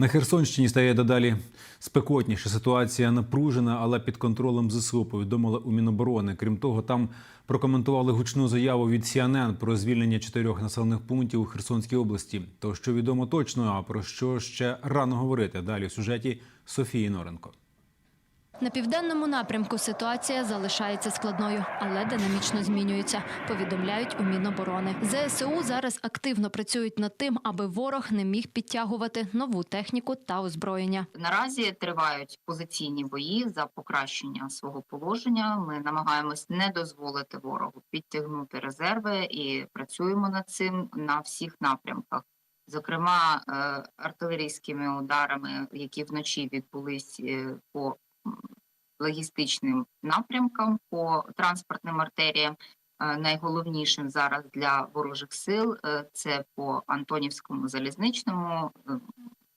На Херсонщині стає дедалі спекотніше. Ситуація напружена, але під контролем ЗСУ повідомили у Міноборони. Крім того, там прокоментували гучну заяву від CNN про звільнення чотирьох населених пунктів у Херсонській області. То що відомо точно, а про що ще рано говорити. Далі в сюжеті Софії Норенко. На південному напрямку ситуація залишається складною, але динамічно змінюється. Повідомляють у Міноборони. ЗСУ зараз активно працюють над тим, аби ворог не міг підтягувати нову техніку та озброєння. Наразі тривають позиційні бої за покращення свого положення. Ми намагаємось не дозволити ворогу підтягнути резерви і працюємо над цим на всіх напрямках. Зокрема, е, артилерійськими ударами, які вночі відбулись е, по логістичним напрямкам, по транспортним артеріям. Е, Найголовнішим зараз для ворожих сил е, це по Антонівському залізничному, е,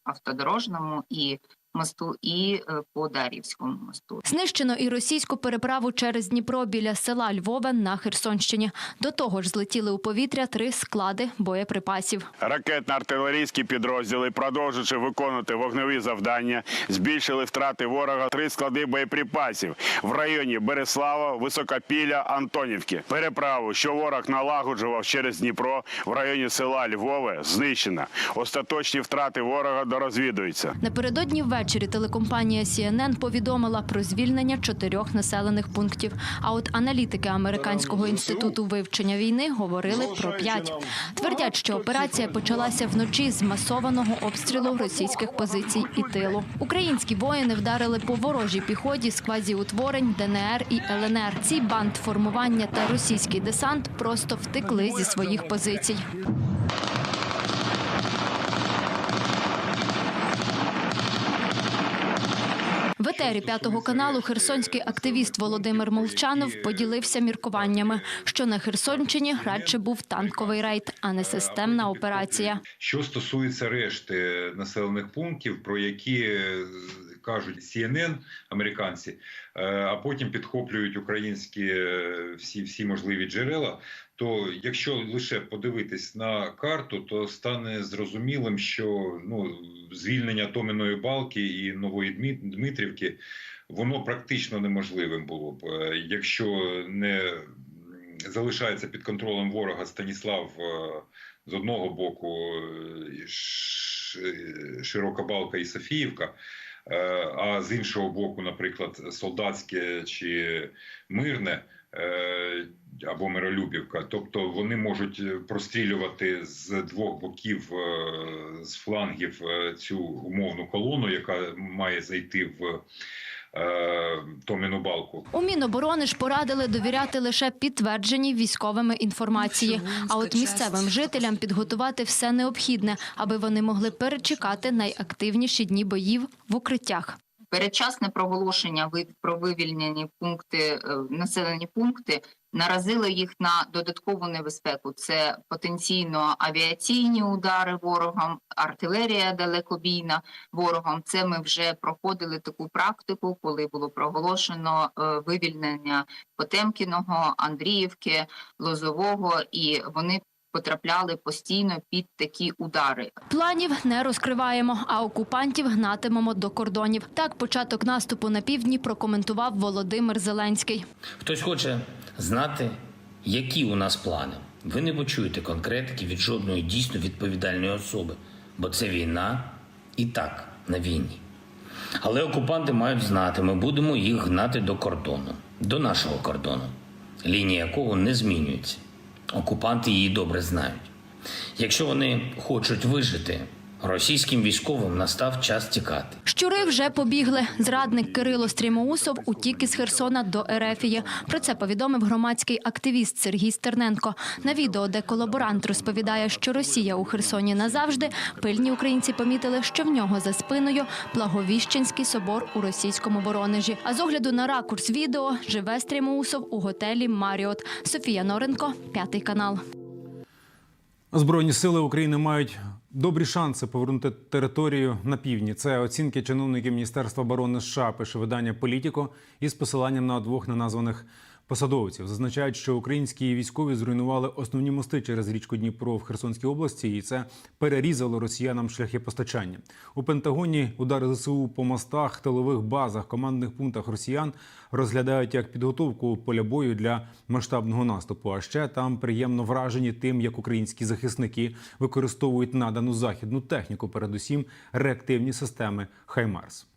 автодорожному і мосту, і е, по Дарівському мосту. Знищено і російську переправу через Дніпро біля села Львове на Херсонщині. До того ж, злетіли у повітря три склади боєприпасів. Ракетно-артилерійські підрозділи, продовжуючи виконувати вогневі завдання, збільшили втрати ворога три склади боєприпасів в районі Береслава, Високопілля, Антонівки. Переправу, що ворог налагоджував через Дніпро в районі села Львове, знищена. Остаточні втрати ворога дорозвідуються. Напередодні ввечері телекомпанія CNN повідомила про звільнення чотирьох населених пунктів. А от аналітики американського інституту вивчення війни говорили про п'ять. Твердять, що операція почалася вночі з масованого обстрілу російських позицій і тилу. Українські воїни вдарили по ворожій піхоті з квазіутворень ДНР і ЛНР. Ці бандформування та російський десант просто втекли зі своїх позицій. Етері п'ятого каналу херсонський активіст Володимир Молчанов поділився міркуваннями, що на Херсонщині радше був танковий рейд, а не системна операція. Що стосується решти населених пунктів, про які е, кажуть CNN, американці, е, а потім підхоплюють українські е, всі, всі можливі джерела. То якщо лише подивитись на карту, то стане зрозумілим, що ну звільнення Томіної балки і нової Дмит- Дмитрівки воно практично неможливим було б, Е, якщо не залишається під контролем ворога Станіслав з одного боку Широка Балка і Софіївка. Е, А з іншого боку, наприклад, солдатське чи мирне е, або Миролюбівка. Тобто вони можуть е, прострілювати з двох боків, з флангів цю умовну колону, яка має зайти в е, Томіну балку. У Міноборони ж порадили довіряти лише підтвердженій військовими інформації. А от місцевим жителям підготувати все необхідне, аби вони могли перечекати найактивніші дні боїв в укриттях. Передчасне проголошення про вивільнені пункти, е, населені пункти наразило їх на додаткову небезпеку. Це потенційно авіаційні удари ворогом, артилерія далекобійна ворогом. Це ми вже проходили таку практику, коли було проголошено е, вивільнення Потемкіного, Андріївки, Лозового, і вони потрапляли постійно під такі удари. Планів не розкриваємо, а окупантів гнатимемо до кордонів. Так початок наступу на півдні прокоментував Володимир Зеленський. Хтось хоче знати, які у нас плани. Ви не почуєте конкретики від жодної дійсно відповідальної особи, бо це війна і так на війні. Але окупанти мають знати, ми будемо їх гнати до кордону, до нашого кордону, лінія якого не змінюється. Окупанти її добре знають. Якщо вони хочуть вижити, російським військовим настав час тікати. Щури вже побігли. Зрадник Кирило Стрімоусов утік із Херсона до Ерефії. Про це повідомив громадський активіст Сергій Стерненко. На відео, де колаборант розповідає, що Росія у Херсоні назавжди, пильні українці помітили, що в нього за спиною Благовіщенський собор у російському Воронежі. А з огляду на ракурс відео живе Стрімоусов у готелі Маріот. Софія Норенко, п'ятий канал. Збройні сили України мають добрі шанси повернути територію на півдні. Це оцінки чиновників Міністерства оборони США, пише видання Політіко із посиланням на двох неназваних посадовців. Зазначають, що українські військові зруйнували основні мости через річку Дніпро в Херсонській області, і це перерізало росіянам шляхи постачання. У Пентагоні удари ЗСУ по мостах, тилових базах, командних пунктах росіян розглядають як підготовку поля бою для масштабного наступу. А ще там приємно вражені тим, як українські захисники використовують надану західну техніку, передусім реактивні системи Хаймарс.